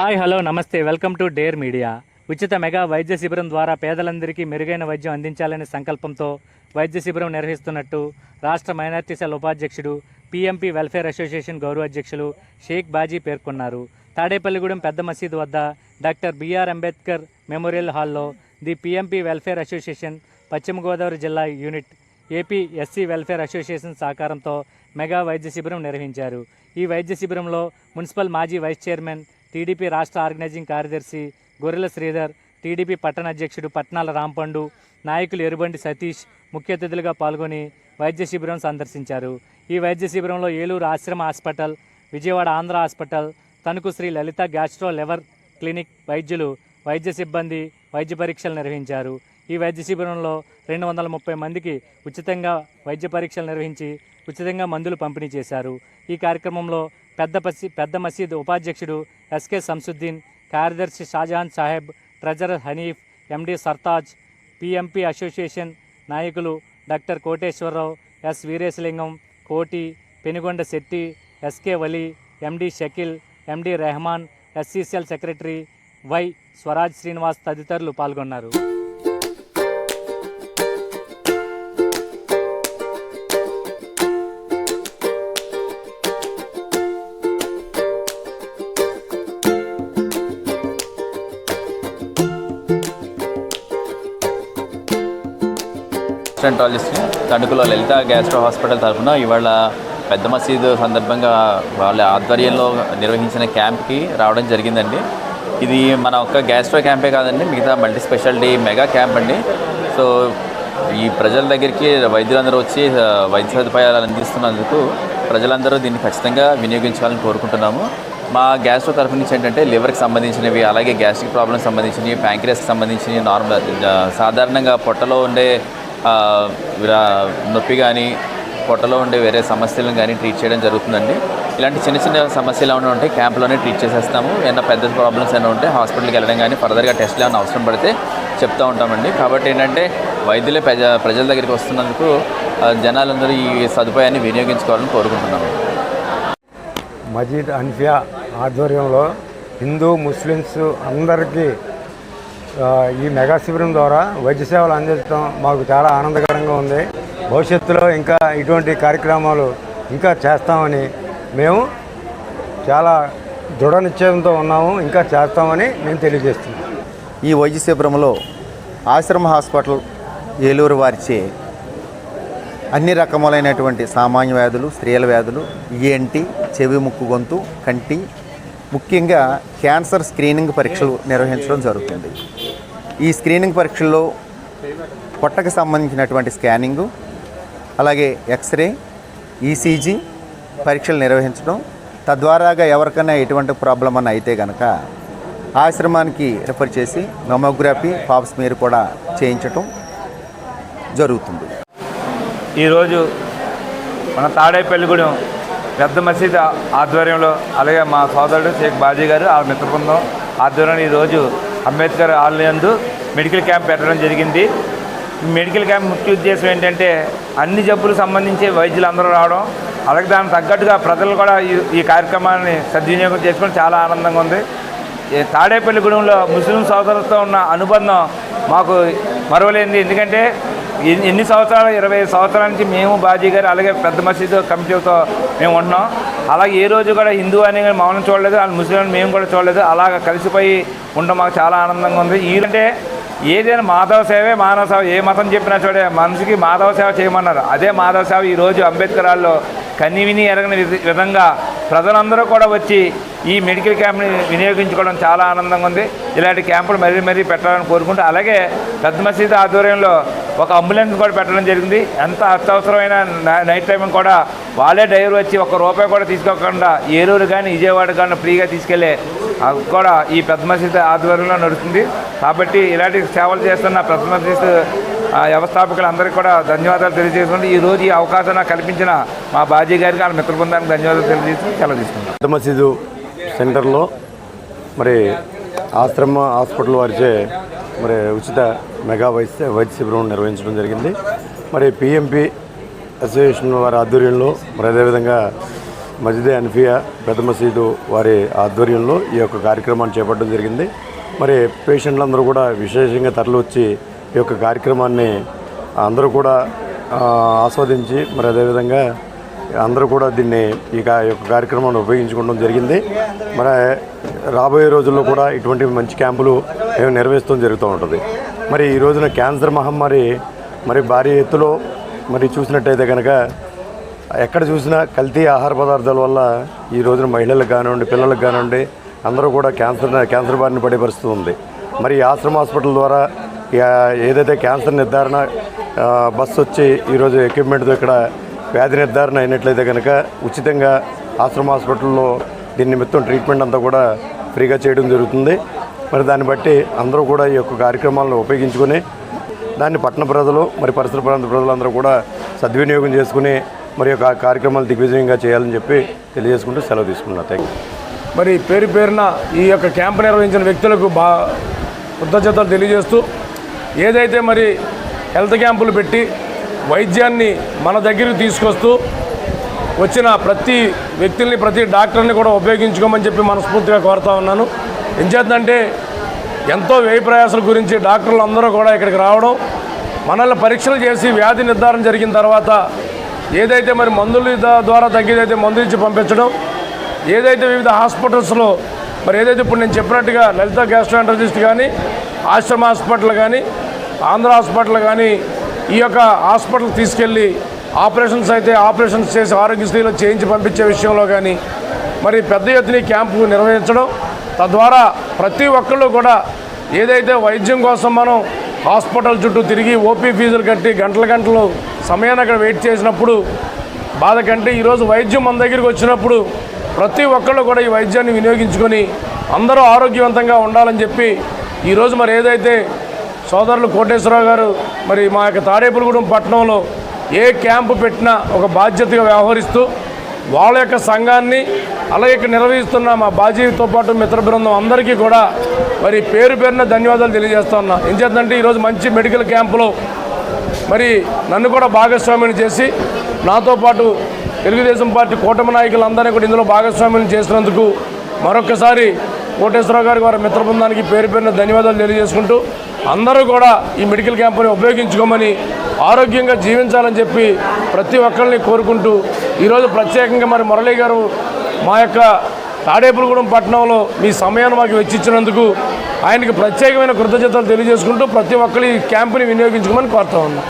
Hi hello నమస్తే. Welcome to dare media. ఉచిత mega వైద్య శిబిరం ద్వారా పేదలందరికీ మెరుగైన వైద్యం అందించాలనే సంకల్పంతో వైద్య శిబిరం నిర్వహిస్తున్నట్టు రాష్ట్ర మైనార్టీ సెల్ ఉపాధ్యక్షుడు పీఎంపీ వెల్ఫేర్ అసోసియేషన్ గౌరవ అధ్యక్షులు షేక్ బాజీ పేర్కొన్నారు. తాడేపల్లిగూడెం పెద్ద మసీదు వద్ద డాక్టర్ బిఆర్ అంబేద్కర్ మెమోరియల్ హాల్లో ది పీఎంపీ వెల్ఫేర్ అసోసియేషన్ పశ్చిమ గోదావరి జిల్లా unit AP SC welfare association సహకారంతో మెగా వైద్య శిబిరం నిర్వహించారు. ఈ వైద్య శిబిరంలో మున్సిపల్ మాజీ వైస్ చైర్మన్ టీడీపీ రాష్ట్ర ఆర్గనైజింగ్ కార్యదర్శి గొర్రెల శ్రీధర్ టీడీపీ పట్టణ అధ్యక్షుడు పట్నాల రాంపండు నాయకులు ఎరుబండి సతీష్ ముఖ్య అతిథులుగా పాల్గొని వైద్య శిబిరం సందర్శించారు. ఈ వైద్య శిబిరంలో Eluru Ashram hospital Vijayawada Andhra hospital Tanuku Sri Lalitha gastro liver clinic వైద్యులు వైద్య సిబ్బంది వైద్య పరీక్షలు నిర్వహించారు. ఈ వైద్య శిబిరంలో రెండు వందల ముప్పై మందికి ఉచితంగా వైద్య పరీక్షలు నిర్వహించి ఉచితంగా మందులు పంపిణీ చేశారు. ఈ కార్యక్రమంలో పెద్ద పసి పెద్ద మసీద్ ఉపాధ్యక్షుడు ఎస్కే సంసుద్దీన్ కార్యదర్శి Shahjahan Saheb treasurer Hanif MD Sartaj PMP association నాయకులు doctor Koteswararao S Veeresalingam Koti Penugonda Shetty SK Vali MD Shakeel MD Rehman SCCL secretary Y Swaraj Srinivas తదితరులు పాల్గొన్నారు. గ్యాస్ట్రంటాలజిస్ట్ తణుకులో లలిత గ్యాస్ట్రో హాస్పిటల్ తరఫున ఇవాళ పెద్ద మసీదు సందర్భంగా వాళ్ళ ఆధ్వర్యంలో నిర్వహించిన క్యాంప్కి రావడం జరిగిందండి. ఇది మన ఒక్క గ్యాస్ట్రో క్యాంపే కాదండి మిగతా మల్టీ స్పెషాలిటీ మెగా క్యాంప్ అండి. సో ఈ ప్రజల దగ్గరికి వైద్యులందరూ వచ్చి వైద్య సదుపాయాలు అందిస్తున్నందుకు ప్రజలందరూ దీన్ని ఖచ్చితంగా వినియోగించాలని కోరుకుంటున్నాము. మా గ్యాస్ట్రో తరఫు నుంచి ఏంటంటే లివర్కి సంబంధించినవి అలాగే గ్యాస్ట్రిక్ ప్రాబ్లమ్స్ సంబంధించినవి ప్యాంక్రియస్కి సంబంధించినవి నార్మల్ సాధారణంగా పొట్టలో ఉండే నొప్పి కానీ పొట్టలో ఉండే వేరే సమస్యలను కానీ ట్రీట్ చేయడం జరుగుతుందండి. ఇలాంటి చిన్న చిన్న సమస్యలు ఏమైనా ఉంటే క్యాంప్లోనే ట్రీట్ చేసేస్తాము. ఏమైనా పెద్ద ప్రాబ్లమ్స్ ఏమైనా ఉంటే హాస్పిటల్కి వెళ్ళడం కానీ ఫర్దర్గా టెస్ట్లు ఏమైనా అవసరం పడితే చెప్తూ ఉంటామండి. కాబట్టి ఏంటంటే వైద్యులే ప్రజ ప్రజల దగ్గరికి వస్తున్నందుకు జనాలందరూ ఈ సదుపాయాన్ని వినియోగించుకోవాలని కోరుకుంటున్నాము. మజీద్ అన్ఫియా ఆధ్వర్యంలో హిందూ ముస్లిమ్స్ అందరికీ ఈ మెగా శిబిరం ద్వారా వైద్య సేవలు అందించడం మాకు చాలా ఆనందకరంగా ఉంది. భవిష్యత్తులో ఇంకా ఇటువంటి కార్యక్రమాలు ఇంకా చేస్తామని మేము చాలా దృఢ నిశ్చయంతో ఉన్నాము. ఇంకా చేస్తామని మేము తెలియజేస్తున్నాం. ఈ వైద్య శిబిరంలో ఆశ్రమ హాస్పిటల్ ఏలూరు వారిచే అన్ని రకములైనటువంటి సామాన్య వ్యాధులు స్త్రీల వ్యాధులు ఈఎన్టి చెవి ముక్కు గొంతు కంటి ముఖ్యంగా క్యాన్సర్ స్క్రీనింగ్ పరీక్షలు నిర్వహించడం జరుగుతుంది. ఈ స్క్రీనింగ్ పరీక్షల్లో పొట్టకు సంబంధించినటువంటి స్కానింగు అలాగే ఎక్స్రే ఈసీజీ పరీక్షలు నిర్వహించడం తద్వారాగా ఎవరికైనా ఎటువంటి ప్రాబ్లం అన్న అయితే కనుక ఆశ్రమానికి రిఫర్ చేసి మమోగ్రఫీ పాప్స్ మీరు కూడా చేయించటం జరుగుతుంది. ఈరోజు మన తాడేపల్లిగూడెం పెద్ద మసీద్ ఆధ్వర్యంలో అలాగే మా సోదరుడు షేక్ బాజీ గారు ఆ మిత్ర బృందం ఆధ్వర్యంలో ఈరోజు అంబేద్కర్ ఆలయందు మెడికల్ క్యాంప్ పెట్టడం జరిగింది. మెడికల్ క్యాంప్ ముఖ్య ఉద్దేశం ఏంటంటే అన్ని జబ్బులు సంబంధించి వైద్యులు అందరూ రావడం అలాగే దానికి తగ్గట్టుగా ప్రజలు కూడా ఈ ఈ కార్యక్రమాన్ని సద్వినియోగం చేసుకొని చాలా ఆనందంగా ఉంది. ఈ తాడేపల్లిగూడెంలో ముస్లిం సోదరులతో ఉన్న అనుబంధం మాకు మరవలేంది ఎందుకంటే ఎన్ని- ఎన్ని సంవత్సరాలు? ఇరవై సంవత్సరాల నుంచి మేము బాజీ గారు అలాగే పెద్ద మసీదు కమిటీతో మేము ఉన్నాం అలాగే ఏ రోజు కూడా హిందూ అని మౌనం చూడలేదు వాళ్ళు ముస్లిం మేము కూడా చూడలేదు. అలాగ కలిసిపోయి ఉండడం మాకు చాలా ఆనందంగా ఉంది. ఈదంటే ఏదైనా మాధవ సేవే మానవ సేవ. ఏ మతం చెప్పినా చూడే మనిషికి మాధవ సేవ చేయమన్నారు. అదే మాధవ సేవ ఈరోజు అంబేద్కర్ హాల్లో ఎరగని విధ- విధంగా ప్రజలందరూ కూడా వచ్చి ఈ మెడికల్ క్యాంప్ని వినియోగించుకోవడం చాలా ఆనందంగా ఉంది. ఇలాంటి క్యాంపులు మరీ మరీ పెట్టాలని కోరుకుంటూ అలాగే పెద్ద మసీదు ఆధ్వర్యంలో ఒక అంబులెన్స్ కూడా పెట్టడం జరిగింది. ఎంత అత్యవసరమైన నైట్ టైం కూడా వాళ్ళే డ్రైవర్ వచ్చి ఒక రూపాయి కూడా తీసుకోకుండా ఏలూరు కానీ విజయవాడ కానీ ఫ్రీగా తీసుకెళ్ళే అది కూడా ఈ పెద్ద మసీదు ఆధ్వర్యంలో నడుస్తుంది. కాబట్టి ఇలాంటి సేవలు చేస్తున్న పెద్ద మసీదు వ్యవస్థాపకులందరికీ కూడా ధన్యవాదాలు తెలియజేసుకుంటూ ఈ రోజు ఈ అవకాశం కల్పించిన మా బాజీ గారికి వాళ్ళ మిత్ర బృందానికి ధన్యవాదాలు తెలియజేసి సెలవు తీసుకుంటాం పెద్ద మసీదు సెంటర్లో మరి ఆశ్రమ హాస్పిటల్ వారిచే మరి ఉచిత మెగా వైద్య వైద్య శిబిరం నిర్వహించడం జరిగింది. మరి పిఎంపి అసోసియేషన్ వారి ఆధ్వర్యంలో మరి అదేవిధంగా మజిదే అన్ఫియా పెద్ద మసీదు వారి ఆధ్వర్యంలో ఈ యొక్క కార్యక్రమాన్ని చేపట్టడం జరిగింది. మరి పేషెంట్లందరూ కూడా విశేషంగా తరలివచ్చి ఈ యొక్క కార్యక్రమాన్ని అందరూ కూడా ఆస్వాదించి మరి అదేవిధంగా అందరూ కూడా దీన్ని ఈ యొక్క కార్యక్రమాన్ని ఉపయోగించుకోవడం జరిగింది. మరి రాబోయే రోజుల్లో కూడా ఇటువంటి మంచి క్యాంపులు మేము నిర్వహిస్తూ జరుగుతూ ఉంటుంది. మరి ఈ రోజున క్యాన్సర్ మహమ్మారి మరి భారీ ఎత్తులో మరి చూసినట్టయితే కనుక ఎక్కడ చూసినా కల్తీ ఆహార పదార్థాల వల్ల ఈ రోజున మహిళలకు కానివ్వండి పిల్లలకు కానివ్వండి అందరూ కూడా క్యాన్సర్ క్యాన్సర్ బారిన పడే పరిస్థితి ఉంది. మరి ఈ ఆశ్రమ హాస్పిటల్ ద్వారా ఇక ఏదైతే క్యాన్సర్ నిర్ధారణ బస్సు వచ్చి ఈరోజు ఎక్విప్మెంట్తో ఇక్కడ వ్యాధి నిర్ధారణ అయినట్లయితే కనుక ఉచితంగా ఆశ్రమ హాస్పిటల్లో దీని నిమిత్తం ట్రీట్మెంట్ అంతా కూడా ఫ్రీగా చేయడం జరుగుతుంది. మరి దాన్ని బట్టి అందరూ కూడా ఈ యొక్క కార్యక్రమాలను ఉపయోగించుకొని దాన్ని పట్టణ ప్రజలు మరి పరిసర ప్రాంత ప్రజలందరూ కూడా సద్వినియోగం చేసుకుని మరి యొక్క కార్యక్రమాలు దిగ్విజయంగా చేయాలని చెప్పి తెలియజేసుకుంటూ సెలవు తీసుకున్నా థ్యాంక్ మరి పేరు పేరున ఈ యొక్క క్యాంపు నిర్వహించిన వ్యక్తులకు బా కృతజ్ఞతలు తెలియజేస్తూ ఏదైతే మరి హెల్త్ క్యాంపులు పెట్టి వైద్యాన్ని మన దగ్గరికి తీసుకొస్తూ వచ్చిన ప్రతి వ్యక్తుల్ని ప్రతి డాక్టర్ని కూడా ఉపయోగించుకోమని చెప్పి మనస్ఫూర్తిగా కోరుతా ఉన్నాను. ఎంచేతంటే ఎంతో వ్యయ ప్రయాసాల గురించి డాక్టర్లు అందరూ కూడా ఇక్కడికి రావడం మనల్ని పరీక్షలు చేసి వ్యాధి నిర్ధారణ జరిగిన తర్వాత ఏదైతే మరి మందుల ద్వారా తగ్గేదైతే మందులు ఇచ్చి పంపించడం ఏదైతే వివిధ హాస్పిటల్స్లో మరి ఏదైతే ఇప్పుడు నేను చెప్పినట్టుగా లలిత గ్యాస్ట్రాంటజిస్ట్ కానీ ఆశ్రమ హాస్పిటల్ కానీ ఆంధ్ర హాస్పిటల్ కానీ ఈ యొక్క హాస్పిటల్ తీసుకెళ్ళి ఆపరేషన్స్ అయితే ఆపరేషన్స్ చేసి ఆరోగ్యశ్రీలో చేయించి పంపించే విషయంలో కానీ మరి పెద్ద ఎత్తున క్యాంపు నిర్వహించడం తద్వారా ప్రతి ఒక్కళ్ళు కూడా ఏదైతే వైద్యం కోసం మనం హాస్పిటల్ చుట్టూ తిరిగి ఓపీ ఫీజులు కట్టి గంటల గంటలు సమయాన్ని అక్కడ వెయిట్ చేసినప్పుడు బాధ కంటే ఈరోజు వైద్యం మన దగ్గరికి వచ్చినప్పుడు ప్రతి ఒక్కళ్ళు కూడా ఈ వైద్యాన్ని వినియోగించుకొని అందరూ ఆరోగ్యవంతంగా ఉండాలని చెప్పి ఈరోజు మరి ఏదైతే సోదరులు కోటేశ్వరరావు గారు మరి మా యొక్క తాడేపులగూడెం పట్టణంలో ఏ క్యాంపు పెట్టినా ఒక బాధ్యతగా వ్యవహరిస్తూ వాళ్ళ యొక్క సంఘాన్ని అలాగే ఇక్కడ నిర్వహిస్తున్న మా బాజీతో పాటు మిత్ర బృందం అందరికీ కూడా మరి పేరు పేరున ధన్యవాదాలు తెలియజేస్తా ఉన్నా. ఏం ఈరోజు మంచి మెడికల్ క్యాంపులో మరి నన్ను కూడా భాగస్వామిని చేసి నాతో పాటు తెలుగుదేశం పార్టీ కూటమి నాయకులందరినీ కూడా ఇందులో భాగస్వామ్యం చేసినందుకు మరొకసారి కోటేశ్వరరావు గారి వారి మిత్ర బృందానికి పేరు పేరున ధన్యవాదాలు తెలియజేసుకుంటూ అందరూ కూడా ఈ మెడికల్ క్యాంపుని ఉపయోగించుకోమని ఆరోగ్యంగా జీవించాలని చెప్పి ప్రతి ఒక్కరిని కోరుకుంటూ ఈరోజు ప్రత్యేకంగా మరి మురళీ గారు మా యొక్క తాడేపులగూడెం పట్టణంలో మీ సమయాన్ని మాకు వెచ్చిచ్చినందుకు ఆయనకి ప్రత్యేకమైన కృతజ్ఞతలు తెలియజేసుకుంటూ ప్రతి ఒక్కరు ఈ క్యాంపుని వినియోగించుకోమని కోరుతా ఉన్నాం.